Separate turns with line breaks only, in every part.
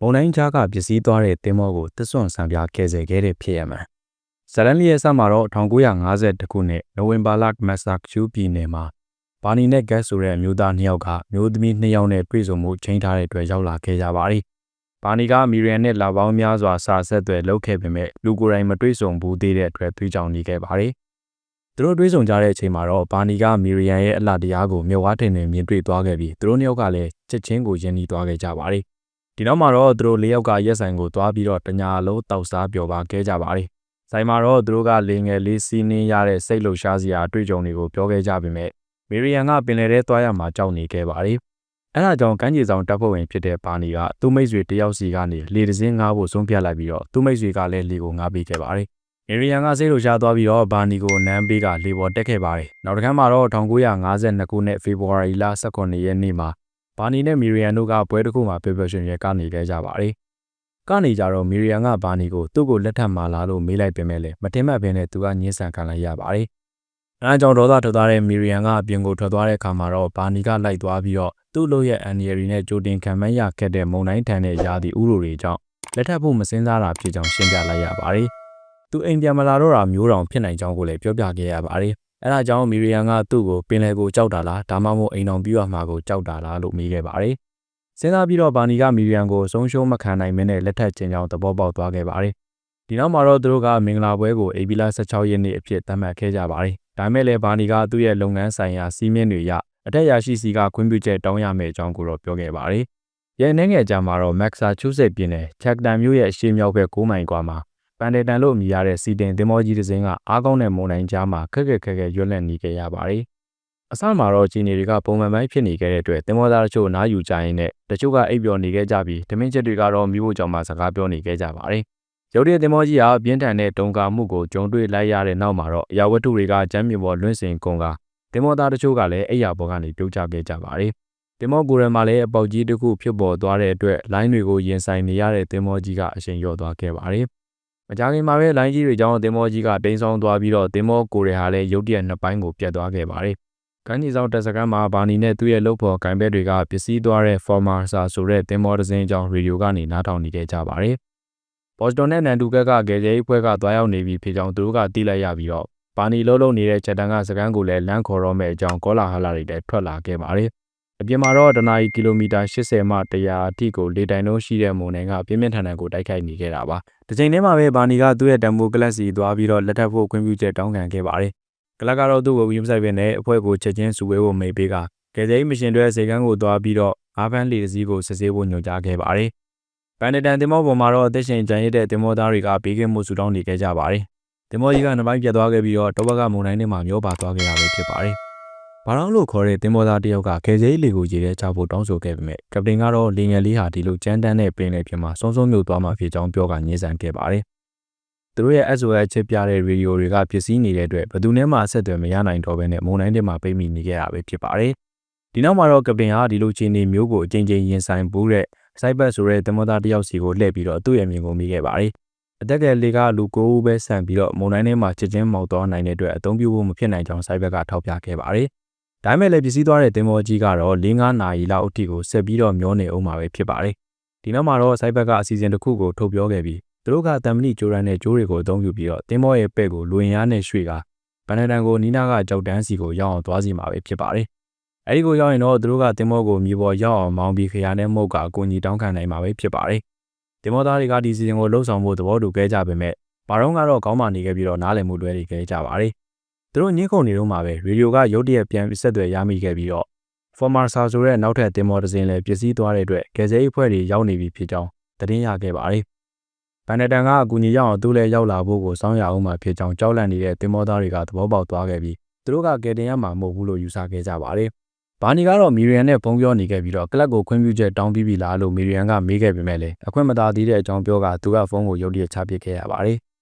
မုန်တိုင်းကြားကပျက်စီးသွားတဲ့သင်္ဘောကိုတစ်စွန့်ဆံပြကယ်ဆယ်ခဲ့တဲ့ဖြစ်ရမှန်ဇလန်လီရဲ့စမှာတော့1950ခုနှစ်နိုဝင်ဘာလမက်ဆာချူပြည်နယ်မှာဘာနီနဲ့ဂက်ဆိုတဲ့အမျိုးသားနှစ်ယောက်ကမျိုးသမီးနှစ်ယောက်နဲ့တွေ့ဆုံမှုချိန်ထားတဲ့အတွက်ရောက်လာခဲ့ကြပါသည်။ဘာနီကမီရီယန်နဲ့လာပေါင်းများစွာစာဆက်သွယ်လုပ်ခဲ့ပေမဲ့လူကိုယ်တိုင်မတွေ့ဆုံဘူးသေးတဲ့အတွက်တွေးကြောင်နေခဲ့ပါသည်။သူတို့တွေးဆုံကြတဲ့အချိန်မှာတော့ဘာနီကမီရီယန်ရဲ့အလှတရားကိုမြွားထင်ထင်မြင်တွေ့သွားခဲ့ပြီးသူတို့နှစ်ယောက်ကလည်းချက်ချင်းကိုယဉ်နီးသွားခဲ့ကြပါသည်။ ဒီနောက်မှာတော့သူတို့လေးယောက်ကရက်ဆိုင်ကိုသွားပြီးတော့တညာလုံးတောက်စားပျော်ပါခဲ့ကြပါသည်။ဆိုင်မှာတော့သူတို့ကလေငယ်လေးစီးနှင်းရတဲ့စိတ်လှုပ်ရှားစရာအတွေ့အကြုံတွေကိုပြောခဲ့ကြပေမဲ့မီရီယန်ကပင်လယ်ထဲသွားရမှာကြောက်နေခဲ့ပါတယ်။အဲဒါကြောင့်ကမ်းခြေဆောင်တပ်ဖွဲ့ဝင်ဖြစ်တဲ့ဘာနီကသူ့မိတ်ဆွေတယောက်စီကနေလေတစင်းငားဖို့ဆုံးဖြတ်လိုက်ပြီးတော့သူ့မိတ်ဆွေကလည်းလေကိုငားပေးခဲ့ပါတယ်။မီရီယန်ကစိတ်လှုပ်ရှားသွားပြီးတော့ဘာနီကိုနမ်းပေးကလေပေါ်တက်ခဲ့ပါတယ်။နောက်တစ်ခါမှာတော့1952ခုနှစ်ဖေဖော်ဝါရီလ18ရက်နေ့မှာ ဘာနီနဲ့မီရီယန်တို့ကပွဲတစ်ခုမှာပျော်ပျော်ရွှင်ရွှင်ကနေခဲ့ကြပါတယ်။ကနေကြတော့မီရီယန်ကဘာနီကိုသူ့ကိုလက်ထပ်မှာလာလို့မေးလိုက်ပေမဲ့လည်းမတင်မှတ်ဘဲနဲ့သူကညှင်းဆန်ခံလိုက်ရပါတယ်။အဲအကြောင်းဒေါသထွက်သွားတဲ့မီရီယန်ကအပြင်ကိုထွက်သွားတဲ့အခါမှာတော့ဘာနီကလိုက်သွားပြီးတော့သူ့လို့ရဲ့အန်ရီရီနဲ့ကြိုတင်ခံမှန်းရခဲ့တဲ့မုံတိုင်းထန်တဲ့ယာတီဥရိုတွေကြောင့်လက်ထပ်ဖို့မစင်းစားတာဖြစ်ကြောင်းရှင်းပြလိုက်ရပါတယ်။သူအိမ်ပြန်မလာတော့တာမျိုးတောင်ဖြစ်နိုင်ကြောင်းကိုလည်းပြောပြခဲ့ရပါတယ်။ အဲဒါကြောင့်မီရီယန်ကသူ့ကိုပင်လယ်ကိုကြောက်တာလားဒါမှမဟုတ်အိမ်တော်ပြရမှာကိုကြောက်တာလားလို့မေးခဲ့ပါတယ်။စဉ်းစားပြီးတော့ဘာနီကမီရီယန်ကိုဆုံးရှုံးမခံနိုင်မင်းနဲ့လက်ထပ်ခြင်းကြောင့်သဘောပေါက်သွားခဲ့ပါတယ်။ဒီနောက်မှာတော့သူတို့ကမင်္ဂလာပွဲကိုအေဘီလာ16ရက်နေ့အဖြစ်သတ်မှတ်ခဲ့ကြပါတယ်။ဒါမဲ့လည်းဘာနီကသူ့ရဲ့လုပ်ငန်းဆိုင်ရာစီးမင်းတွေရအထက်ရရှိစီကခွင့်ပြုချက်တောင်းရမယ့်အကြောင်းကိုတော့ပြောခဲ့ပါတယ်။ရဲနှင်းငယ်ကြမှာတော့မက်ဆာချူးဆက်ပြည်နယ်ချက်တန်မြို့ရဲ့အရှေ့မြောက်ဘက်9မိုင်ကွာမှာ ပန်ဒေတန်လို့အမည်ရတဲ့စီတင်သင်္ဘောကြီးတစ်စင်းကအားကောင်းတဲ့မုန်တိုင်းကြားမှာခက်ခက်ခက်ခက်ရွက်လက်နေခဲ့ရပါတယ်။အစမှာတော့ဂျီနီတွေကပုံမှန်ပိုင်းဖြစ်နေခဲ့တဲ့အတွက်သင်္ဘောသားတချို့နားယူကြရင်းနဲ့တချို့ကအိပ်ပျော်နေခဲ့ကြပြီးဓမင်းချက်တွေကတော့မိဖို့ကြောင့်မှစကားပြောနေခဲ့ကြပါတယ်။ရုတ်တရက်သင်္ဘောကြီးဟာပြင်းထန်တဲ့တုံကာမှုကိုကြုံတွေ့လိုက်ရတဲ့နောက်မှာတော့အရာဝတ္ထုတွေကကျမ်းမြေပေါ်လွင့်စင်ကုန်ကသင်္ဘောသားတချို့ကလည်းအိယာပေါ်ကနေပြုတ်ကျခဲ့ကြပါတယ်။သင်္ဘောကိုယ်ရံမှာလည်းအပေါက်ကြီးတစ်ခုဖြစ်ပေါ်သွားတဲ့အတွက်လိုင်းတွေကိုရင်ဆိုင်နေရတဲ့သင်္ဘောကြီးကအရှင်ရော့သွားခဲ့ပါတယ်။ မကြခင်မှာပဲလိုင်းကြီးတွေကြောင့်သင်္ဘောကြီးကတိမ်းဆောင်သွားပြီးတော့သင်္ဘောကိုယ်ရဟာလည်းရုတ်တရက်နှစ်ပိုင်းကိုပြတ်သွားခဲ့ပါတယ်။ကမ်းခြေဆောင်တက်စကန်မှာဘာနီနဲ့သူ့ရဲ့လုပ်ဖော်ကင်ဘက်တွေကပစ္စည်းသွားတဲ့ Formosa ဆိုတဲ့သင်္ဘောတစ်စင်းအကြောင်းရေဒီယိုကနေနားထောင်နေခဲ့ကြပါတယ်။ဘော့စတွန်နဲ့နန်တူကက်ကဂယ်ဂျယ်အဖွဲ့ကသွားရောက်နေပြီဖြစ်ကြောင်းသူတို့ကသိလိုက်ရပြီးတော့ဘာနီလုံးလုံးနေတဲ့ချက်တန်ကစကန်ကိုလည်းလမ်းခေါ်တော့မဲ့အကြောင်းကောလာဟလာတွေလည်းထွက်လာခဲ့ပါတယ်။ အပြင်မှာတော့တနအီကီလိုမီတာ80မှ100အထိကိုလေတိုင်လုံးရှိတဲ့မုန်တိုင်းကပြင်းပြင်းထန်ထန်ကိုတိုက်ခိုက်နေခဲ့တာပါ။ဒီချိန်ထဲမှာပဲဘာနီကသူ့ရဲ့တမ်မိုကလပ်စီသွားပြီးတော့လက်ထပ်ဖို့ခွင့်ပြုချက်တောင်းခံခဲ့ပါတယ်။ကလပ်ကတော့သူ့ကိုဝီမဆိုင်ပင်နဲ့အဖွဲ့ကိုချက်ချင်းစုဝေးဖို့မိတ်ပေးကကယ်ဆယ်ရေးမရှင်တွေစေကန်းကိုသွားပြီးတော့ငါးဖန်းလေတစည်းကိုစစ်ဆေးဖို့ညွှန်ကြားခဲ့ပါတယ်။ပန်ဒတန်တင်မောပေါ်မှာတော့အသက်ရှင်ကြံရတဲ့တင်မောသားတွေကဘေးကင်းမှုဆူတောင်းနေခဲ့ကြပါတယ်။တင်မောကြီးကနှစ်ပိုင်းပြတ်သွားခဲ့ပြီးတော့တောဘက်ကမုန်တိုင်းထဲမှာမျောပါသွားခဲ့ရပဲဖြစ်ပါတယ်။ ဘာလို့လို့ခေါ်တဲ့တင်မောသားတယောက်ကကယ်ဆယ်ရေးလေကိုရေထဲချဖို့တောင်းဆိုခဲ့ပေမဲ့ကပတင်ကတော့လေငယ်လေးဟာဒီလိုကြမ်းတမ်းတဲ့ပင်လယ်ပြင်မှာစုံစုံမြုပ်သွားမှဖြစ်ကြောင်းပြောကညှင်းဆန်ခဲ့ပါတယ်။သူတို့ရဲ့ SOS ချစ်ပြတဲ့ရေဒီယိုတွေကဖြစ်စည်းနေတဲ့အတွက်ဘယ်သူနဲ့မှအဆက်အသွယ်မရနိုင်တော့ဘဲနဲ့မုန်တိုင်းထဲမှာပိတ်မိနေခဲ့ရပဲဖြစ်ပါတယ်။ဒီနောက်မှာတော့ကပတင်ဟာဒီလိုခြေနေမျိုးကိုအကြိမ်ကြိမ်ရင်ဆိုင်ဘူးတဲ့စိုက်ဘတ်ဆိုတဲ့တမသားတယောက်စီကိုလှည့်ပြီးတော့သူ့ရဲ့မြင်ကိုမိခဲ့ပါတယ်။အသက်ကလေးကလူကိုဦးပဲဆန်ပြီးတော့မုံတိုင်းထဲမှာချက်ချင်းမောက်သွားနိုင်တဲ့အတွက်အသုံးပြုဖို့မဖြစ်နိုင်ကြောင်းစိုက်ဘက်ကထောက်ပြခဲ့ပါတယ်။ ဒါပေမဲ့လည်းပစ္စည်းသွားတဲ့တင်မောကြီးကတော့၄၅နာရီလောက်အထိကိုဆက်ပြီးတော့မျောနေအောင်မှာပဲဖြစ်ပါတယ်။ဒီနောက်မှာတော့စိုက်ဘက်ကအစီအစဉ်တစ်ခုကိုထုတ်ပြောခဲ့ပြီးသူတို့ကတမ်မဏိဂျိုရန်နဲ့ဂျိုးတွေကိုအသုံးပြုပြီးတော့တင်မောရဲ့ပဲ့ကိုလူဝင်ရနဲ့ရွှေ့ကဗန်နဒန်ကိုနီးနားကကြောက်တန်းစီကိုရောက်အောင်သွားစီမှာပဲဖြစ်ပါတယ်။အဲဒီကိုရောက်ရင်တော့သူတို့ကတင်မောကိုမြေပေါ်ရောက်အောင်မောင်းပြီးခရနဲ့မုတ်ကအကူအညီတောင်းခံနိုင်မှာပဲဖြစ်ပါတယ်။တင်မောသားတွေကဒီစီစဉ်ကိုလှုပ်ဆောင်ဖို့သဘောတူခဲ့ကြပေမဲ့ဘာတော့ကတော့ကောင်းမှနေခဲ့ပြီးတော့နားလည်မှုလွဲနေခဲ့ကြပါတယ်။ သူတို့ညှင်းခုန်နေတော့မှပဲရေဒီယိုကရုတ်တရက်ပြန်ဆက်သွယ်ရမိခဲ့ပြီးတော့ Formosa ဆိုတဲ့နောက်ထပ်တင်မောတစ်စင်းလည်းပျက်စီးသွားတဲ့အတွက်ကယ်ဆယ်ရေးအဖွဲ့တွေရောက်နေပြီဖြစ်ကြောင်းသတင်းရခဲ့ပါတယ်။ဘန်နတန်ကအကူအညီရအောင်သူလည်းရောက်လာဖို့ကိုစောင်းရအောင်မှဖြစ်ကြောင်းကြောက်လန့်နေတဲ့တင်မောသားတွေကသဘောပေါက်သွားခဲ့ပြီးသူတို့ကကယ်တင်ရမှာမဟုတ်ဘူးလို့ယူဆခဲ့ကြပါတယ်။ဘာနီကတော့မီရီယန်နဲ့ပုံပြောနေခဲ့ပြီးတော့ကလပ်ကိုခွင့်ပြုချက်တောင်းပြီးပြီလားလို့မီရီယန်ကမေးခဲ့ပေမဲ့လည်းအခွင့်မသာသေးတဲ့အကြောင်းပြောကသူကဖုန်းကိုရုတ်တရက်ချပစ်ခဲ့ရပါတယ်။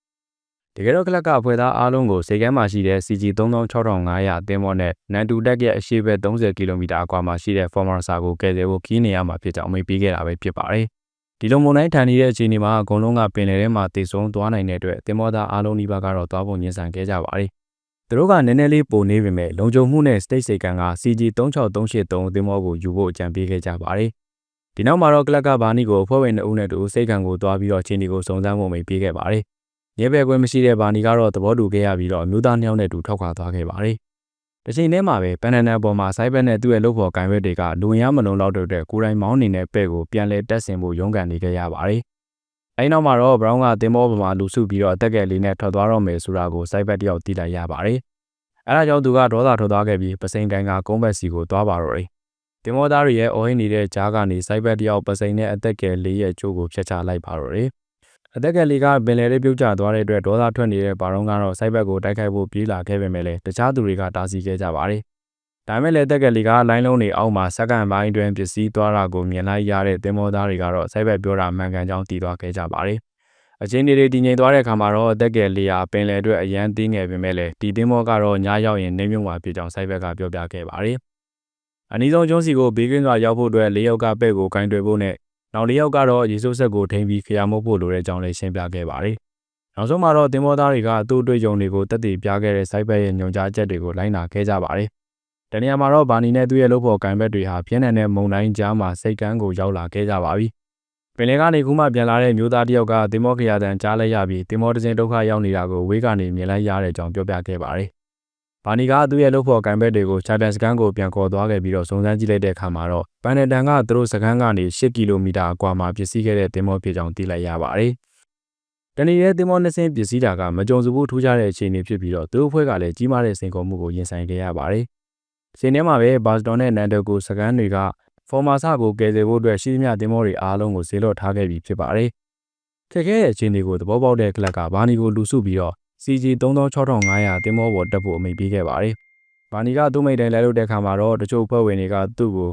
တကယ်တော့ကလပ်ကအဖွဲ့သားအားလုံးကိုစေကမ်းမှာရှိတဲ့ CG 36500အသင်းမောနဲ့နန်တူတက်ရဲ့အရှိဘက်30ကီလိုမီတာအကွာမှာရှိတဲ့ Formosa ကိုကယ်ဆယ်ဖို့ခီးနေရမှာဖြစ်ကြောင်းအမိန့်ပေးခဲ့တာပဲဖြစ်ပါတယ်။ဒီလိုမုန်တိုင်းထန်နေတဲ့အခြေအနေမှာအကုန်လုံးကပင်လယ်ထဲမှာတည်ဆုံသွားနိုင်တဲ့အတွက်တင်မောသားအားလုံးဒီဘက်ကတော့သွားဖို့ညှင်းဆန်ခဲ့ကြပါတယ်။သူတို့ကနည်းနည်းလေးပိုနေပေမဲ့လုံခြုံမှုနဲ့ state စိတ်ကံက CG 36383သင်းမောကိုယူဖို့အကြံပေးခဲ့ကြပါတယ်။ဒီနောက်မှာတော့ကလပ်ကဘာနီကိုအဖွဲ့ဝင်2ဦးနဲ့တူစိတ်ခံကိုတွားပြီးတော့ချင်းဒီကိုစုံစမ်းဖို့မိတ်ပေးခဲ့ပါတယ်။ ရဲဘဲခွင့်မရှိတဲ့ဘာနီကတော့သဘောတူခဲ့ရပြီးတော့အမျိုးသားနှစ်ယောက်နဲ့တူထောက်ခွာသွားခဲ့ပါတယ်။တစ်ချိန်တည်းမှာပဲပန်နန်နယ်ပေါ်မှာစိုက်ဘက်နဲ့သူ့ရဲ့လုပ်ဖော်ကိုင်ဘက်တွေကလူဝင်ရမလုံလောက်တဲ့အတွက်ကိုယ်တိုင်မောင်းနေတဲ့ပဲ့ကိုပြန်လဲတက်ဆင်ဖို့ရုန်းကန်နေခဲ့ရပါတယ်။အဲဒီနောက်မှာတော့ဘရောင်းကတင်မောပေါ်မှာလူစုပြီးတော့အသက်ကယ်လေးနဲ့ထွက်သွားတော့မယ်ဆိုတာကိုစိုက်ဘက်တယောက်သိလိုက်ရပါတယ်။အဲဒါကြောင့်သူကဒေါသထွက်သွားခဲ့ပြီးပစိန်တိုင်ကကုန်းဘက်စီကိုသွားပါတော့တယ်။တင်မောသားတွေရဲ့အော်ဟင်းနေတဲ့ကြားကနေစိုက်ဘက်တယောက်ပစိန်နဲ့အသက်ကယ်လေးရဲ့ကျိုးကိုဖျက်ချလိုက်ပါတော့တယ်။ အသက်ကယ်လေးကပင်လယ်လေးပြုတ်ကျသွားတဲ့အတွက်ဒေါသထွက်နေတဲ့ဘာရုံးကတော့စိုက်ဘက်ကိုတိုက်ခိုက်ဖို့ပြေးလာခဲ့ပေမဲ့လည်းတခြားသူတွေကတားဆီးခဲ့ကြပါတယ်။ဒါမဲ့လည်းတက်ကယ်လီကလိုင်းလုံးတွေအောက်မှာစက္ကန့်ပိုင်းတွင်ပစ္စည်းသွားတာကိုမြင်လိုက်ရတဲ့တင်မောသားတွေကတော့စိုက်ဘက်ပြောတာမှန်ကန်ကြောင်းသိသွားခဲ့ကြပါတယ်။အချင်းတွေတည်ငြိမ်သွားတဲ့အခါမှာတော့တက်ကယ်လီယာပင်လယ်အတွက်အရန်တင်းငယ်ပေမဲ့လည်းဒီတင်မောကတော့ညရောက်ရင်နေမြုံမှာဖြစ်ကြောင်းစိုက်ဘက်ကပြောပြခဲ့ပါတယ်။အနည်းဆုံးကျွန်းစီကိုဘေးကင်းစွာရောက်ဖို့အတွက်လေးယောက်ကပဲ့ကိုကင်တွယ်ဖို့နဲ့ နောက်လေးယောက်ကတော့ရေစိုးဆက်ကိုထိန်းပြီးခရမုတ်ဖို့လိုတဲ့အကြောင်းလေးရှင်းပြခဲ့ပါတယ်။နောက်ဆုံးမှာတော့တင်မောသားတွေကသူ့အတွေ့အကြုံတွေကိုတက်တည်ပြခဲ့တဲ့စိုက်ဘက်ရဲ့ညွှန်ကြားချက်တွေကိုလိုက်နာခဲ့ကြပါတယ်။တနည်းမှာတော့ဘာနီနဲ့သူ့ရဲ့လုပ်ဖို့ကံဘက်တွေဟာပြင်းထန်တဲ့မုံတိုင်းကြားမှာစိတ်ကန်းကိုရောက်လာခဲ့ကြပါပြီ။ပင်လယ်ကနေခုမှပြန်လာတဲ့မျိုးသားတစ်ယောက်ကတင်မောခရတန်ကြားလိုက်ရပြီးတင်မောတစ်စင်းဒုက္ခရောက်နေတာကိုဝေးကနေမြင်လိုက်ရတဲ့အကြောင်းပြောပြခဲ့ပါတယ်။ ဘာနီကသူ့ရဲ့လုပ်ဖို့ကံဘက်တွေကိုချာတန်စကန်ကိုပြန်ခေါ်သွားခဲ့ပြီးတော့စုံစမ်းကြည့်လိုက်တဲ့အခါမှာတော့ပန်နတန်ကသူတို့စကန်ကနေ10ကီလိုမီတာအကွာမှာပစ္စည်းခဲ့တဲ့တင်မောဖြစ်ကြောင်းသိလိုက်ရပါတယ်။တနည်းရဲတင်မောနှစ်စင်းပစ္စည်းတာကမကြုံစဘူးထူးခြားတဲ့အခြေအနေဖြစ်ပြီးတော့သူတို့အဖွဲ့ကလည်းကြီးမားတဲ့စိန်ခေါ်မှုကိုရင်ဆိုင်ခဲ့ရပါတယ်။ချိန်ထဲမှာပဲဘာစတွန်နဲ့နန်ဒိုကိုစကန်တွေကဖော်မာဆာကိုကယ်ဆယ်ဖို့အတွက်ရှိသမျှတင်မောတွေအားလုံးကိုဈေးလော့ထားခဲ့ပြီးဖြစ်ပါတယ်။ခက်ခဲတဲ့အခြေအနေကိုသဘောပေါက်တဲ့ကလပ်ကဘာနီကိုလူစုပြီးတော့ CG 36500တင်မောပေါ်တက်ဖို့အမိန့်ပေးခဲ့ပါတယ်။ဘာနီကသူ့မိတ်တိုင်လဲလို့တဲ့ခါမှာတော့တချို့ဖွဲ့ဝင်တွေကသူ့ကို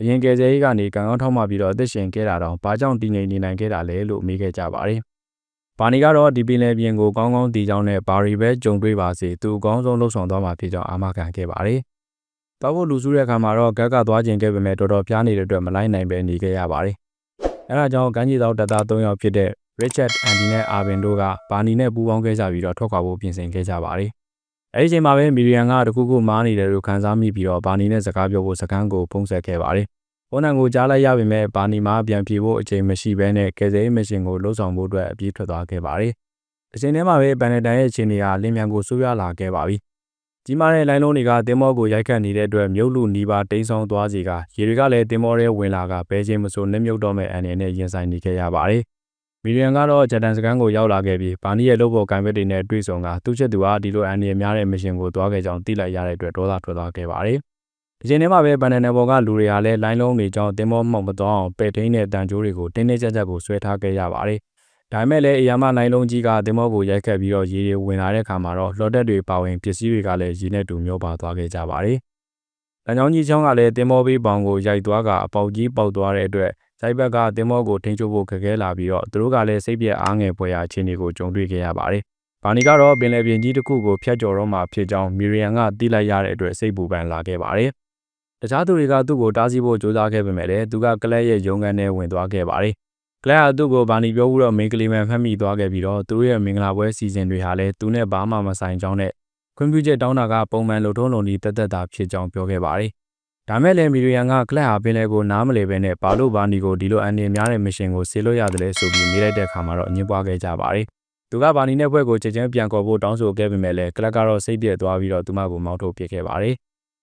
အရင်ကယ်ဆယ်ရေးကနေကံကောင်းထောက်မှပြီးတော့အသက်ရှင်ခဲ့တာတော့ဘာကြောင့်တည်ငြိမ်နေနိုင်ခဲ့တာလဲလို့မေးခဲ့ကြပါတယ်။ဘာနီကတော့ဒီပင်လယ်ပြင်ကိုကောင်းကောင်းတည်ကြောင်းနဲ့ဘာရီပဲကြုံတွေ့ပါစေသူအကောင်းဆုံးလှုပ်ဆောင်သွားမှာဖြစ်ကြောင်းအာမခံခဲ့ပါတယ်။တောက်ဖို့လူစုတဲ့အခါမှာတော့ဂက်ကသွားခြင်းခဲ့ပေမဲ့တော်တော်ပြားနေတဲ့အတွက်မလိုက်နိုင်ပဲနေခဲ့ရပါတယ်။အဲဒါကြောင့်ကမ်းခြေသောတပ်သား၃ယောက်ဖြစ်တဲ့ Richard Andy နဲ့ Arvin တို့ကဘာနီနဲ့ပူးပေါင်းခဲ့ကြပြီးတော့ထွက်ခွာဖို့ပြင်ဆင်ခဲ့ကြပါတယ်။အဲဒီချိန်မှာပဲမီရီယန်ကတခုခုမားနေတယ်လို့ခန်းစားမိပြီးတော့ဘာနီနဲ့စကားပြောဖို့စကန်းကိုဖုံးဆက်ခဲ့ပါတယ်။ဝန်ထမ်းကိုကြားလိုက်ရပေမဲ့ဘာနီမှာပြန်ပြေဖို့အချိန်မရှိဘဲနဲ့ကယ်ဆယ်ရေးမရှင်ကိုလှုပ်ဆောင်ဖို့အတွက်အပြေးထွက်သွားခဲ့ပါတယ်။အချိန်ထဲမှာပဲပန်နတန်ရဲ့အခြေအနေဟာလင်းမြန်ကိုဆိုးရွားလာခဲ့ပါပြီ။ကြီးမားတဲ့လိုင်းလုံးတွေကတင်မောကိုရိုက်ခတ်နေတဲ့အတွက်မြုပ်လူနီးပါတိမ်းဆောင်သွားစီကရေတွေကလည်းတင်မောရဲဝင်လာကဘဲချင်းမဆိုနှမြုပ်တော့မဲ့အနေနဲ့ရင်ဆိုင်နေခဲ့ရပါတယ်။ မီရီယန်ကတော့ဂျက်တန်စကန်ကိုရောက်လာခဲ့ပြီးဘာနီရဲ့လုပ်ဖို့ကံဘက်တွေနဲ့တွေ့ဆုံကသူ့ချက်သူဟာဒီလိုအန်ဒီရများတဲ့မရှင်ကိုသွားခဲ့ကြောင်းသိလိုက်ရတဲ့အတွက်ဒေါသထွက်သွားခဲ့ပါတယ်။ဒီချိန်ထဲမှာပဲဘန်နန်နယ်ပေါ်ကလူတွေဟာလည်းလိုင်းလုံးတွေကြောင်းတင်မောမှောက်မသွားအောင်ပဲ့ထိန်းတဲ့တန်ကြိုးတွေကိုတင်းတင်းကြပ်ကြပ်ကိုဆွဲထားခဲ့ရပါတယ်။ဒါပေမဲ့လည်းအရာမလိုင်းလုံးကြီးကတင်မောကိုရိုက်ခတ်ပြီးတော့ရေတွေဝင်လာတဲ့အခါမှာတော့လော်တက်တွေပါဝင်ပစ္စည်းတွေကလည်းရေနဲ့တူမျောပါသွားခဲ့ကြပါတယ်။တန်ချောင်းကြီးချောင်းကလည်းတင်မောဘေးပေါင်ကိုရိုက်သွားကအပေါက်ကြီးပေါက်သွားတဲ့အတွက် စိုက်ဘက်ကတင်မောကိုထိန်းချုပ်ဖို့ခက်ခဲလာပြီးတော့သူတို့ကလည်းစိတ်ပြက်အားငယ်ပွဲရာအခြေအနေကိုကြုံတွေ့ခဲ့ရပါတယ်။ဘာနီကတော့ပင်လယ်ပြင်ကြီးတစ်ခုကိုဖျက်ကျော်တော့မှဖြစ်ကြောင်းမီရီယန်ကသိလိုက်ရတဲ့အတွက်စိတ်ပူပန်လာခဲ့ပါတယ်။တခြားသူတွေကသူ့ကိုတားဆီးဖို့ကြိုးစားခဲ့ပေမဲ့လည်းသူကကလပ်ရဲ့ရုံးခန်းထဲဝင်သွားခဲ့ပါတယ်။ကလပ်ကသူ့ကိုဘာနီပြောပြီးတော့မင်းကလေးမှန်ဖတ်မိသွားခဲ့ပြီးတော့သူတို့ရဲ့မင်္ဂလာပွဲစီစဉ်တွေဟာလည်းသူနဲ့ဘာမှမဆိုင်ကြောင်းနဲ့ခွင့်ပြုချက်တောင်းတာကပုံမှန်လုံထုံးလုံဒီတက်တက်တာဖြစ်ကြောင်းပြောခဲ့ပါတယ်။ ဒါမဲ့လည်းမီရီယန်ကကလပ်ဟာပင်လယ်ကိုနားမလည်ပဲနဲ့ဘာလို့ဘာနီကိုဒီလိုအန်ဒီများတဲ့မရှင်ကိုဆေးလို့ရတယ်လဲဆိုပြီးမေးလိုက်တဲ့အခါမှာတော့အငင်းပွားခဲ့ကြပါတယ်။သူကဘာနီနဲ့ဘွဲ့ကိုချက်ချင်းပြန်ခေါ်ဖို့တောင်းဆိုခဲ့ပေမဲ့လည်းကလပ်ကတော့စိတ်ပြည့်သွားပြီးတော့သူမကိုမောင်းထုတ်ပစ်ခဲ့ပါတယ်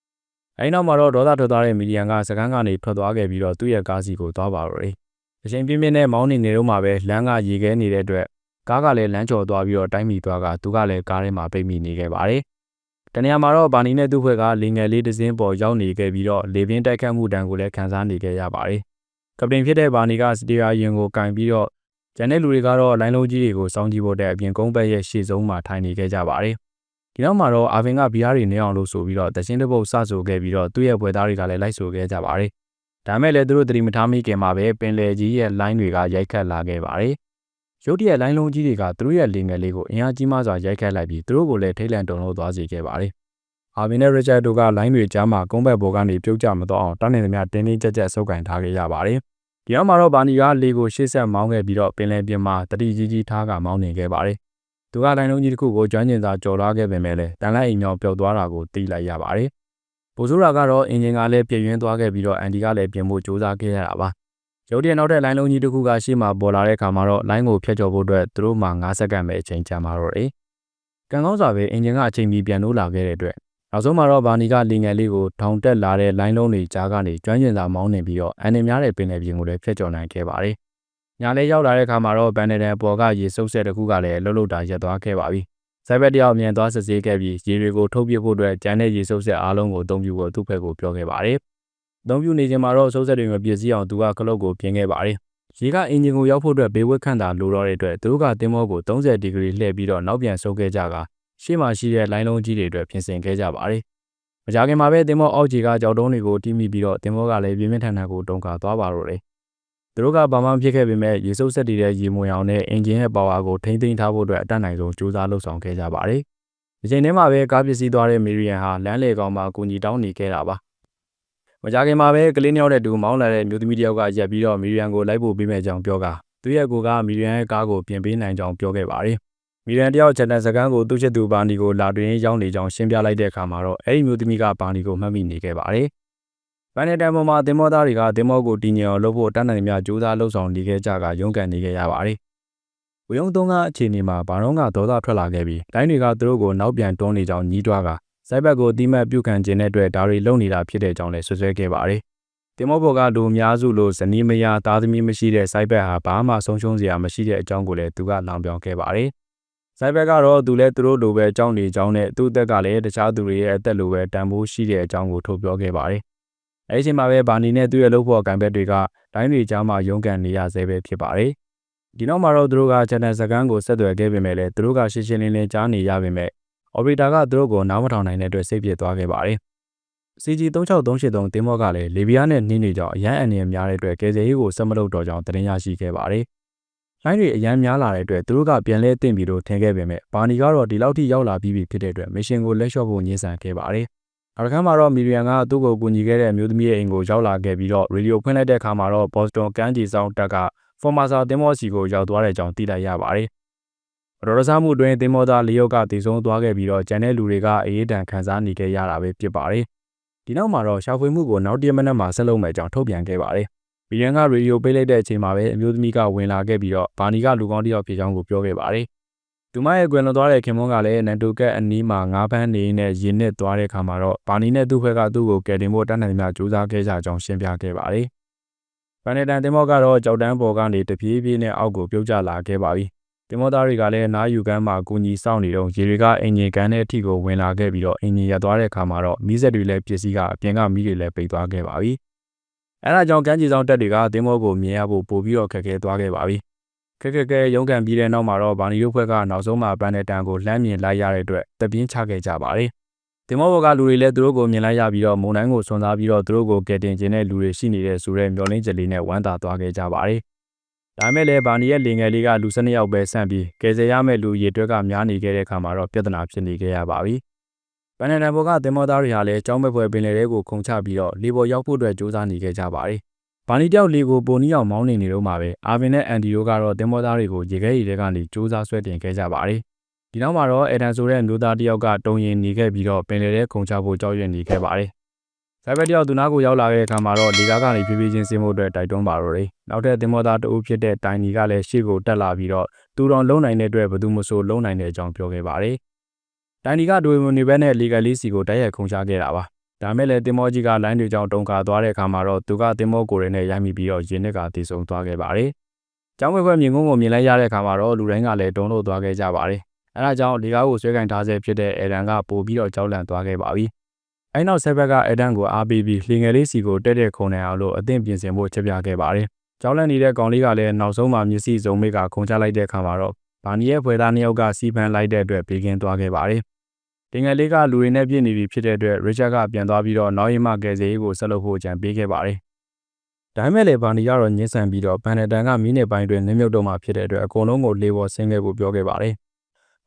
။အဲဒီနောက်မှာတော့ဒေါသထွက်သွားတဲ့မီရီယန်ကစကန်းကနေထွက်သွားခဲ့ပြီးတော့သူ့ရဲ့ကားစီကိုသွားပါတော့တယ်။အချိန်ပြင်းပြင်းနဲ့မောင်းနေနေတော့မှပဲလမ်းကရေခဲနေတဲ့အတွက်ကားကလည်းလမ်းကျော်သွားပြီးတော့တိုင်းမီသွားကသူကလည်းကားထဲမှာပိတ်မိနေခဲ့ပါတယ်။ တနေရာမှာတော့ဘာနီနဲ့သူ့ဖွဲ့ကလေငယ်လေးတစ်စင်းပေါ်ရောက်နေခဲ့ပြီးတော့လေပြင်းတိုက်ခတ်မှုတံကိုလည်းခံစားနေခဲ့ရပါတယ်။ကပတိန်ဖြစ်တဲ့ဘာနီကစတီယာရင်ကိုကင်ပြီးတော့ကျန်တဲ့လူတွေကတော့လိုင်းလုံးကြီးတွေကိုစောင်းကြည့်ဖို့တဲ့အပြင်ကုန်းဘက်ရဲ့ရှေ့ဆုံးမှာထိုင်နေခဲ့ကြပါတယ်။ဒီနောက်မှာတော့အာဗင်ကဘီယားတွေနေအောင်လို့ဆိုပြီးတော့တခြင်းတစ်ပုတ်စဆိုခဲ့ပြီးတော့သူ့ရဲ့ဘွယ်သားတွေကလည်းလိုက်ဆိုခဲ့ကြပါတယ်။ဒါမဲ့လည်းသူတို့တတိမထားမိခင်မှာပဲပင်လယ်ကြီးရဲ့လိုင်းတွေကရိုက်ခတ်လာခဲ့ပါတယ် ရုတ်တရက်လိုင်းလုံးကြီးတွေကသူတို့ရဲ့လေငယ်လေးကိုအင်အားကြီးမားစွာရိုက်ခတ်လိုက်ပြီးသူတို့ကိုလည်းထိတ်လန့်တုန်လှုပ်သွားစေခဲ့ပါတယ်။အာဗင်နဲ့ရစ်ချတ်တို့ကလိုင်းတွေကြားမှာကုန်းဘက်ပေါ်ကနေပြုတ်ကျမတော့အောင်တန်းနေသမျှတင်းတင်းကြပ်ကြပ်ဆုပ်ကင်ထားခဲ့ရပါတယ်။ဒီနောက်မှာတော့ဘာနီကလေကိုရှေ့ဆက်မောင်းခဲ့ပြီးတော့ပင်လယ်ပြင်မှာတတိကြီးကြီးထားကမောင်းနေခဲ့ပါတယ်။သူကလိုင်းလုံးကြီးတစ်ခုကိုကျွမ်းကျင်စွာကြော်လာခဲ့ပေမဲ့လည်းတန်လိုက်အိမ်မြောင်ပျောက်သွားတာကိုသိလိုက်ရပါတယ်။ပိုဆိုးရာကတော့အင်ဂျင်ကလည်းပြည့်ရင်းသွားခဲ့ပြီးတော့အန်ဒီကလည်းပြင်ဖို့စူးစမ်းခဲ့ရတာပါ။ ရုတ်တရက်နောက်ထပ်လိုင်းလုံးကြီးတစ်ခုကရှေ့မှာပေါ်လာတဲ့အခါမှာတော့လိုင်းကိုဖျက်ကျော်ဖို့အတွက်သူတို့မှ9စက္ကန့်ပဲအချိန်ကြာမှာတော့တယ်။ကံကောင်းစွာပဲအင်ဂျင်ကအချိန်မီပြန်လို့လာခဲ့တဲ့အတွက်နောက်ဆုံးမှာတော့ဘာနီကလင်ငယ်လေးကိုထောင်တက်လာတဲ့လိုင်းလုံးတွေကြားကနေကျွမ်းကျင်စာမောင်းနေပြီးတော့အန်နေများတဲ့ပင်လယ်ပြင်ကိုလည်းဖျက်ကျော်နိုင်ခဲ့ပါတယ်။ညာလေးရောက်လာတဲ့အခါမှာတော့ဘန်နဒန်ပေါ်ကရေစုပ်ဆက်တစ်ခုကလည်းလှုပ်လှုပ်တာရက်သွားခဲ့ပါပြီ။စိုက်ဘက်တယောက်အမြန်သွားစစ်ဆေးခဲ့ပြီးရေတွေကိုထုတ်ပြဖို့အတွက်ကျန်တဲ့ရေစုပ်ဆက်အားလုံးကိုအသုံးပြုဖို့သူ့ဘက်ကိုပြောခဲ့ပါတယ်။ အသုံးပြုနေချိန်မှာတော့စုပ်ဆက်တွေမပြည့်စည်အောင်သူကကလုတ်ကိုပြင်ခဲ့ပါတယ်။ရေကအင်ဂျင်ကိုရောက်ဖို့အတွက်ဘေးဝက်ခန့်တာလိုတော့တဲ့အတွက်သူတို့ကတင်မောကို30ဒီဂရီလှည့်ပြီးတော့နောက်ပြန်ဆုပ်ခဲ့ကြကရှေ့မှာရှိတဲ့လိုင်းလုံးကြီးတွေအတွက်ပြင်ဆင်ခဲ့ကြပါတယ်။မကြခင်မှာပဲတင်မောအောက်ခြေကကြောက်တုံးတွေကိုတီးမိပြီးတော့တင်မောကလည်းပြင်းပြင်းထန်ထန်ကိုတုံခါသွားပါတော့တယ်။သူတို့ကဘာမှဖြစ်ခဲ့ပေမဲ့ရေစုပ်ဆက်တည်တဲ့ရေမွေအောင်နဲ့အင်ဂျင်ရဲ့ပါဝါကိုထိမ့်သိမ်းထားဖို့အတွက်အတတ်နိုင်ဆုံးကြိုးစားလှုပ်ဆောင်ခဲ့ကြပါတယ်။ဒီချိန်ထဲမှာပဲကားပစ္စည်းသွားတဲ့မီရီယန်ဟာလမ်းလေကောင်မှာကူညီတောင်းနေခဲ့တာပါ။ မကြခင်မှာပဲကလေးနှစ်ယောက်တဲ့တူမောင်းလာတဲ့မျိုးသမီးတစ်ယောက်ကရက်ပြီးတော့မီရီယန်ကိုလိုက်ဖို့ပေးမဲ့ကြောင်းပြောကသူရဲ့ကိုကမီရီယန်ရဲ့ကားကိုပြင်ပေးနိုင်ကြောင်းပြောခဲ့ပါတယ်။မီရီယန်တယောက်ချက်တဲ့စကန်ကိုသူ့ချစ်သူဘာနီကိုလာတွင်ရောက်နေကြောင်းရှင်းပြလိုက်တဲ့အခါမှာတော့အဲ့ဒီမျိုးသမီးကဘာနီကိုမှတ်မိနေခဲ့ပါတယ်။ပန်နယ်တန်ပေါ်မှာတင်မောသားတွေကတင်မောကိုတည်ငြိမ်အောင်လုပ်ဖို့တန်းနိုင်များကြိုးစားလှုပ်ဆောင်နေခဲ့ကြကရုန်းကန်နေခဲ့ရပါတယ်။ဝေယုံသုံးကအခြေအနေမှာဘာတော့ကဒေါသထွက်လာခဲ့ပြီးတိုင်းတွေကသူတို့ကိုနောက်ပြန်တွန်းနေကြောင်းညှိတွားက စိုက်ဘက်ကိုတိမတ်ပြုတ်ခံခြင်းတဲ့အတွက်ဒါတွေလုပ်နေတာဖြစ်တဲ့ကြောင်းလည်းဆွဆွဲခဲ့ပါတယ်။တင်မောဘော်ကလူအများစုလိုဇနီးမယားသားသမီးမရှိတဲ့စိုက်ဘက်ဟာဘာမှဆုံးရှုံးစရာမရှိတဲ့အကြောင်းကိုလည်းသူကလောင်ပြောင်ခဲ့ပါတယ်။စိုက်ဘက်ကတော့သူလည်းသူတို့လိုပဲကြောင်းနေကြောင်းနဲ့သူ့အသက်ကလည်းတခြားသူတွေရဲ့အသက်လိုပဲတန်ဖိုးရှိတဲ့အကြောင်းကိုထုတ်ပြောခဲ့ပါတယ်။အဲဒီချိန်မှာပဲဘာနီနဲ့သူ့ရဲ့လုပ်ဖို့ကံဘက်တွေကတိုင်းတွေကြားမှာရုန်းကန်နေရဆဲပဲဖြစ်ပါတယ်။ဒီနောက်မှာတော့သူတို့ကချန်နယ်စကန်ကိုဆက်သွယ်ခဲ့ပေမဲ့လည်းသူတို့ကရှင်းရှင်းလင်းလင်းကြားနေရပေမဲ့ အော်ပရေတာကသူတို့ကိုနားမထောင်နိုင်တဲ့အတွက်စိတ်ပြစ်သွားခဲ့ပါတယ်။ CG 36383တင်းမော့ကလည်းလေဗီယာနဲ့နှင်းနေကြောင်အရန်အန်ရများတဲ့အတွက်ကယ်ဆယ်ရေးကိုဆက်မလုပ်တော့ကြောင်းတင်ရရှိခဲ့ပါတယ်။လိုင်းတွေအရန်များလာတဲ့အတွက်သူတို့ကပြန်လဲတင့်ပြီးတော့ထင်ခဲ့ပေမဲ့ဘာနီကတော့ဒီလောက်ထိရောက်လာပြီးပြီဖြစ်တဲ့အတွက်မစ်ရှင်ကိုလက်လျှော့ဖို့ညှင်းဆန်ခဲ့ပါတယ်။အခါမှာတော့မီရီယန်ကသူ့ကိုကူညီခဲ့တဲ့အမျိုးသမီးရဲ့အိမ်ကိုရောက်လာခဲ့ပြီးတော့ရေဒီယိုဖွင့်လိုက်တဲ့အခါမှာတော့ဘော့စတွန်ကမ်းခြေဆောင်တက်ကဖော်မာဆာတင်မော့စီကိုရောက်သွားတဲ့အကြောင်းသိလိုက်ရပါတယ်။ ရော်ရစားမှုတွင်တင်မောသားလေးယောက်ကတည်ဆုံသွားခဲ့ပြီးတော့ကျန်တဲ့လူတွေကအေးဒဏ်ခံစားနေခဲ့ရတာပဲဖြစ်ပါတယ်။ဒီနောက်မှာတော့ရှာဖွေမှုကိုနောက်တရက်မနက်မှာဆက်လုပ်မယ်ကြောင်းထုတ်ပြန်ခဲ့ပါတယ်။ဘီယန်ကရေဒီယိုပေးလိုက်တဲ့အချိန်မှာပဲအမျိုးသမီးကဝင်လာခဲ့ပြီးတော့ဘာနီကလူကောင်းတစ်ယောက်ဖြစ်ကြောင်းကိုပြောခဲ့ပါတယ်။သူမရဲ့ကွယ်လွန်သွားတဲ့ခင်မွန်းကလည်းနန်တိုကက်အနီးမှာငါးဖမ်းနေနဲ့ရင်နဲ့သွားတဲ့ခါမှာတော့ဘာနီနဲ့သူ့ဘက်ကသူ့ကိုကယ်တင်ဖို့တတ်နိုင်များကြိုးစားခဲ့ကြကြောင်းရှင်းပြခဲ့ပါတယ်။ပန်နတန်တင်မော့ကတော့ကြောက်တန်းပေါ်ကနေတပြေးပြေးနဲ့အောက်ကိုပြုတ်ကျလာခဲ့ပါပြီ တင်မောသားတွေကလည်းနားယူကမ်းမှာကူညီဆောင်နေတော့ရေတွေကအင်ဂျင်ကန်တဲ့အထိကိုဝင်လာခဲ့ပြီးတော့အင်ဂျင်ရသွားတဲ့အခါမှာတော့မီးစက်တွေလည်းပစ္စည်းကအပြင်ကမီးတွေလည်းပိတ်သွားခဲ့ပါပြီ။အဲဒါကြောင့်ကမ်းခြေဆောင်တက်တွေကတင်မောကိုမြင်ရဖို့ပို့ပြီးတော့ခက်ခဲသွားခဲ့ပါပြီ။ခက်ခက်ခဲရုန်းကန်ပြီးတဲ့နောက်မှာတော့ဘာနီတို့ဘက်ကနောက်ဆုံးမှာပန်တဲ့တန်ကိုလှမ်းမြင်လိုက်ရတဲ့အတွက်တပြင်းချခဲ့ကြပါတယ်။တင်မောဘောကလူတွေလည်းသူတို့ကိုမြင်လိုက်ရပြီးတော့မုံတိုင်းကိုဆွန်စားပြီးတော့သူတို့ကိုကယ်တင်ခြင်းတဲ့လူတွေရှိနေတဲ့ဆိုတဲ့မျောလင်းချက်လေးနဲ့ဝမ်းသာသွားခဲ့ကြပါတယ်။ ဒါမဲ့လည်းဘာနီရဲ့လင်ငယ်လေးကလူ၁၂ယောက်ပဲဆန့်ပြီးကယ်ဆယ်ရမယ့်လူရေတွက်ကများနေခဲ့တဲ့အခါမှာတော့ပြဿနာဖြစ်နေခဲ့ရပါပြီ။ပန်နန်တန်ဘောကတင်မောသားတွေဟာလည်းចောင်းဘက်ပွဲပင်လယ်ထဲကိုခုန်ချပြီးတော့လေပေါ်ရောက်ဖို့အတွက်ကြိုးစားနေခဲ့ကြပါတယ်။ဘာနီတယောက်လေကိုပုံနီးအောင်မောင်းနေနေတော့မှပဲအာဗင်နဲ့အန်ဒီတို့ကတော့တင်မောသားတွေကိုရေခဲရီထဲကနေကြိုးစားဆွဲတင်ခဲ့ကြပါတယ်။ဒီနောက်မှာတော့အက်ဒန်ဆိုတဲ့မျိုးသားတယောက်ကတုံရင်နေခဲ့ပြီးတော့ပင်လယ်ထဲခုန်ချဖို့ကြောက်ရွံ့နေခဲ့ပါတယ်။။ ဆိုင်ဘက်တယောက်သူနာကိုရောက်လာတဲ့အခါမှာတော့လေကားကနေဖြည်းဖြည်းချင်းဆင်းဖို့အတွက်တိုက်တွန်းပါတော့တယ်။နောက်ထပ်သင်္ဘောသားတအုပ်ဖြစ်တဲ့တိုင်နီကလည်းရှေ့ကိုတက်လာပြီးတော့သူတော်လုံနိုင်တဲ့အတွက်ဘယ်သူမှဆိုလုံနိုင်တဲ့အကြောင်းပြောခဲ့ပါတယ်။တိုင်နီကဒွေမွန်နေဘက်နဲ့လေကလေးစီကိုတိုက်ရိုက်ခုန်ချခဲ့တာပါ။ဒါမဲ့လည်းတင်မောကြီးကလိုင်းတွေကြောင့်တုံခါသွားတဲ့အခါမှာတော့သူကတင်မောကိုယ်ရင်းနဲ့ရိုက်မိပြီးတော့ရင်းနဲ့ကတည်ဆုံသွားခဲ့ပါတယ်။ကျောင်းဘက်ဘက်မြင်ကုန်းကိုမြင်လိုက်ရတဲ့အခါမှာတော့လူတိုင်းကလည်းတုံလို့သွားခဲ့ကြပါတယ်။အဲဒါကြောင့်လေကားကိုဆွဲကင်ထားဆဲဖြစ်တဲ့အဲဒန်ကပို့ပြီးတော့ကြောက်လန့်သွားခဲ့ပါပြီ။ အဲနောက်ဆက်ဘက်ကအဲဒန်ကိုအားပေးပြီးလှင်ငယ်လေးစီကိုတက်တဲ့ခုံနိုင်အောင်လို့အသင့်ပြင်ဆင်ဖို့ချက်ပြခဲ့ပါတယ်။ကြောက်လန့်နေတဲ့ကောင်လေးကလည်းနောက်ဆုံးမှမျက်စိစုံမိကခုံချလိုက်တဲ့အခါမှာတော့ဘာနီရဲ့ဖွယ်သားနှစ်ယောက်ကစီပန်းလိုက်တဲ့အတွက်ဘေးကင်းသွားခဲ့ပါတယ်။တင်ငယ်လေးကလူတွေနဲ့ပြည့်နေပြီဖြစ်တဲ့အတွက်ရစ်ချတ်ကပြန်သွားပြီးတော့နောက်ရင်မှကယ်ဆယ်ရေးကိုဆက်လုပ်ဖို့ကြံပေးခဲ့ပါတယ်။ဒါပေမဲ့လည်းဘာနီကတော့ညှင်းဆန်ပြီးတော့ဘန်နတန်ကမီးနေပိုင်းတွင်နင်းမြုပ်တော့မှဖြစ်တဲ့အတွက်အကုန်လုံးကိုလေပေါ်ဆင်းခဲ့ဖို့ပြောခဲ့ပါတယ်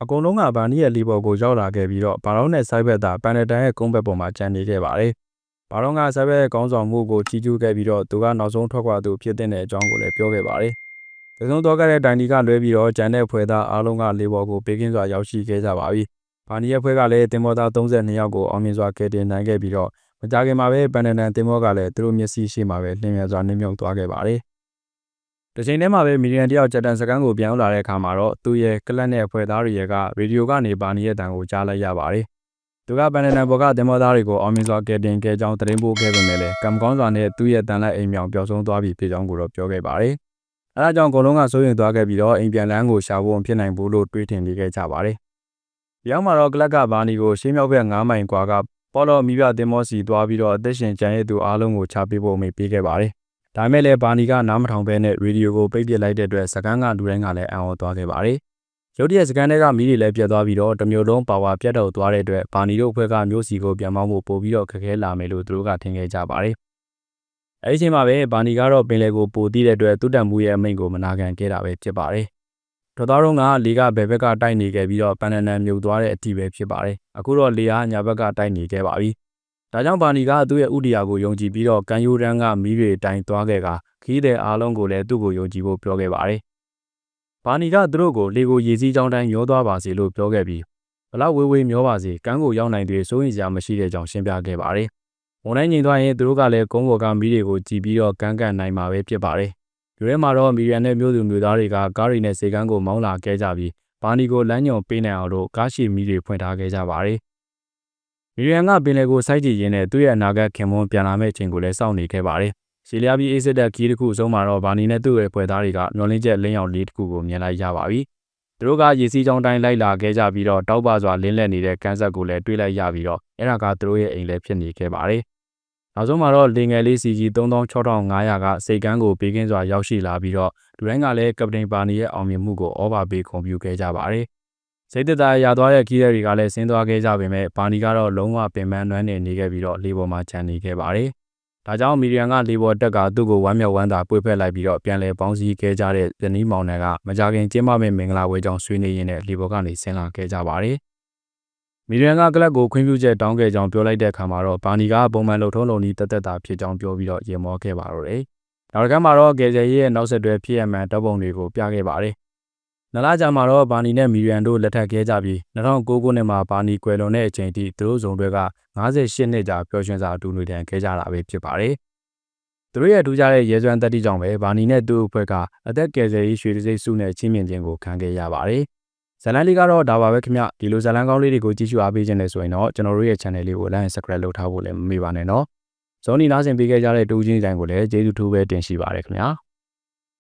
အကုန်လုံးကဗာနီရဲ့လီဘော်ကိုရောက်လာခဲ့ပြီးတော့ဘာရောနဲ့ဆိုက်ဘက်သာပန်နတန်ရဲ့ကုန်းဘက်ပေါ်မှာကျန်နေခဲ့ပါတယ်။ဘာရောကဆိုက်ဘက်ရဲ့ကောင်းဆောင်မှုကိုကြီးကျူးခဲ့ပြီးတော့သူကနောက်ဆုံးထွက်ခွာသူဖြစ်တဲ့အကြောင်းကိုလည်းပြောခဲ့ပါတယ်။တဆုံးတော့ခဲ့တဲ့တိုင်ဒီကလွဲပြီးတော့ကျန်တဲ့ဖွဲ့သားအားလုံးကလီဘော်ကိုပေးကင်းစွာရောက်ရှိခဲ့ကြပါပြီ။ဘာနီရဲ့ဖွဲ့ကလည်းတင်မောသား32ယောက်ကိုအောင်မြင်စွာကယ်တင်နိုင်ခဲ့ပြီးတော့မကြခင်မှာပဲပန်နတန်တင်မောကလည်းသူတို့မျက်စိရှိမှာပဲလင်းမြန်စွာနှိမ့်မြုပ်သွားခဲ့ပါတယ်။ တစ်ချိန်တည်းမှာပဲမီဒီယန်တယောက်ဂျက်တန်စကန်ကိုပြန်ရောက်လာတဲ့အခါမှာတော့သူ့ရဲ့ကလပ်နဲ့အဖွဲ့သားတွေရဲ့ကရေဒီယိုကနေပါနီရဲ့တန်ကိုကြားလိုက်ရပါတယ်သူကပန်နန်ဘော်ကတင်မောသားတွေကိုအောင်မြင်စွာကယ်တင်ခဲ့ကြောင်းသတင်းပို့ခဲ့ပေမဲ့လည်းကံကောင်းစွာနဲ့သူ့ရဲ့တန်လက်အိမ်မြောင်ပျောက်ဆုံးသွားပြီဖြစ်ကြောင်းကိုတော့ပြောခဲ့ပါတယ်အဲဒါကြောင့်အကုန်လုံးကစိုးရိမ်သွားခဲ့ပြီးတော့အိမ်ပြန်လန်းကိုရှာဖို့ဖြစ်နိုင်ဘူးလို့တွေးထင်နေခဲ့ကြပါတယ်ဒီအောင်မှာတော့ကလပ်ကဘာနီကိုရှေးမြောက်ဘက်9မိုင်ကွာကပေါ်လော်မိပြတင်မောစီသွားပြီးတော့အသက်ရှင်ကြံရည်သူအားလုံးကိုချပေးဖို့မိပေးခဲ့ပါတယ် ဒါမဲ့လည်းဘာနီကနားမထောင်ဘဲနဲ့ရေဒီယိုကိုပိတ်ပစ်လိုက်တဲ့အတွက်စကန်ကလူတိုင်းကလည်းအံ့ဩသွားခဲ့ပါတယ်ရုတ်တရက်စကန်တွေကမီးတွေလည်းပြတ်သွားပြီးတော့တမျိုးလုံးပါဝါပြတ်တော့သွားတဲ့အတွက်ဘာနီတို့အဖွဲ့ကမျိုးစီကိုပြန်မောင်းဖို့ပို့ပြီးတော့ခက်ခဲလာမယ်လို့သူတို့ကထင်ခဲ့ကြပါတယ်။အဲဒီအချိန်မှာပဲဘာနီကတော့ပင်လယ်ကိုပို့တည်တဲ့အတွက်သူ့တံမှုရဲ့အမိန့်ကိုမနာခံခဲ့တာပဲဖြစ်ပါတယ်။တော်သားတော့ကလေကဘယ်ဘက်ကတိုက်နေခဲ့ပြီးတော့ပန်နန်နန်မြုပ်သွားတဲ့အထိပဲဖြစ်ပါတယ်။အခုတော့လေဟာညာဘက်ကတိုက်နေခဲ့ပါပြီ။ ဒါကြောင့်ဘာနီကသူ့ရဲ့ဥဒီယာကိုယုံကြည်ပြီးတော့ကန်ယိုရန်ကမီးတွေတိုင်သွားခဲ့ကခီးတဲ့အားလုံးကိုလည်းသူ့ကိုယုံကြည်ဖို့ပြောခဲ့ပါတယ်။ဘာနီကသူတို့ကိုလေကိုရေစီးကြောင်းတိုင်းမျောသွားပါစေလို့ပြောခဲ့ပြီးဘလောက်ဝေးဝေးမျောပါစေကန်းကိုရောက်နိုင်သေးစိုးရင်စရာမရှိတဲ့ကြောင်းရှင်းပြခဲ့ပါတယ်။ဝန်တိုင်းညီသွားရင်သူတို့ကလည်းကုန်းပေါ်ကမီးတွေကိုကြည်ပြီးတော့ကန်းကန်နိုင်မှာပဲဖြစ်ပါတယ်။ဒီထဲမှာတော့မီရန်နဲ့မျိုးသူမျိုးသားတွေကကားရီနဲ့စေကန်းကိုမောင်းလာခဲ့ကြပြီးဘာနီကိုလမ်းညွန်ပေးနိုင်အောင်လို့ကားရှိမီးတွေဖွင့်ထားခဲ့ကြပါတယ်။ မီရန်ကပင်လယ်ကိုစိုက်ကြည့်ရင်းနဲ့သူ့ရဲ့အနာဂတ်ခင်မွန်းပြန်လာမယ့်အချိန်ကိုလည်းစောင့်နေခဲ့ပါတယ်။ရှီလျာပြီးအေးစစ်တဲ့ခီးတစ်ခုအဆုံးမှာတော့ဘာနီနဲ့သူ့ရဲ့ဖွဲ့သားတွေကမျောလင်းချက်လင်းရောက်လေးတစ်ခုကိုမြင်လိုက်ရပါပြီ။သူတို့ကရေစီးကြောင်းတိုင်းလိုက်လာခဲ့ကြပြီးတော့တောက်ပစွာလင်းလက်နေတဲ့ကန်းဆက်ကိုလည်းတွေးလိုက်ရပြီးတော့အဲ့ဒါကသူတို့ရဲ့အိမ်လည်းဖြစ်နေခဲ့ပါတယ်။နောက်ဆုံးမှာတော့လေငယ်လေး CG 36,500ကစိတ်ကန်းကိုပေးကင်းစွာရောက်ရှိလာပြီးတော့လူတိုင်းကလည်းကပတိန်ပါနီရဲ့အောင်မြင်မှုကိုဩဘာပေးခွန်ပြုခဲ့ကြပါတယ်။ စိတ်သက်သာရသွားတဲ့ခီးရဲတွေကလည်းဆင်းသွားခဲ့ကြပေမဲ့ပါနီကတော့လုံးဝပင်ပန်းနွမ်းနေနေခဲ့ပြီးတော့လေပေါ်မှာခြံနေခဲ့ပါတယ်။ဒါကြောင့်မီဒီယန်ကလေပေါ်တက်ကသူ့ကိုဝမ်းမြောက်ဝမ်းသာပွေဖက်လိုက်ပြီးတော့ပြန်လဲပေါင်းစည်းခဲ့ကြတဲ့ဇနီးမောင်နှံကမကြခင်ကျင်းပမဲ့မင်္ဂလာပွဲကြောင့်ဆွေးနွေးရင်းနဲ့လေပေါ်ကနေဆင်းလာခဲ့ကြပါတယ်။မီဒီယန်ကကလပ်ကိုခွင့်ပြုချက်တောင်းခဲ့ကြောင်းပြောလိုက်တဲ့အခါမှာတော့ဘာနီကပုံမှန်လှုပ်ထုံးလုံနီးတက်တက်တာဖြစ်ကြောင်းပြောပြီးတော့ရေမောခဲ့ပါတော့တယ်။နောက်တစ်ခါမှာတော့ကယ်ဆယ်ရေးရဲ့နောက်ဆက်တွဲဖြစ်ရမှန်တပ်ပုံတွေကိုပြခဲ့ပါတယ်။ နလာကြမှာတော့ဘာနီနဲ့မီဒီယန်တို့လက်ထပ်ခဲ့ကြပြီး2009ခုနှစ်မှာဘာနီကွယ်လွန်တဲ့အချိန်ထိသူတို့ဇုံတွေက58နှစ်ကြာပျော်ရွှင်စွာအတူနေထိုင်ခဲ့ကြတာပဲဖြစ်ပါတယ်။သူတို့ရဲ့ထူးခြားတဲ့ရဲစွမ်းတက်တိကြောင့်ပဲဘာနီနဲ့သူ့အဖွဲ့ကအသက်ကယ်ဆယ်ရေးရွှေတစိမ့်စုနဲ့ချင်းမြင့်ခြင်းကိုခံခဲ့ရပါတယ်။ဇလန်လေးကတော့ဒါပါပဲခင်ဗျဒီလိုဇလန်ကောင်းလေးတွေကိုကြည့်ရှုအားပေးခြင်းနဲ့ဆိုရင်တော့ကျွန်တော်တို့ရဲ့ channel လေးကို like and subscribe လုပ်ထားဖို့လည်းမမေ့ပါနဲ့နော်။ဇောနီနားဆင်ပေးခဲ့ကြတဲ့တူးချင်းတိုင်းကိုလည်းကျေးဇူးထူးပဲတင်ရှိပါရခင်ဗျာ။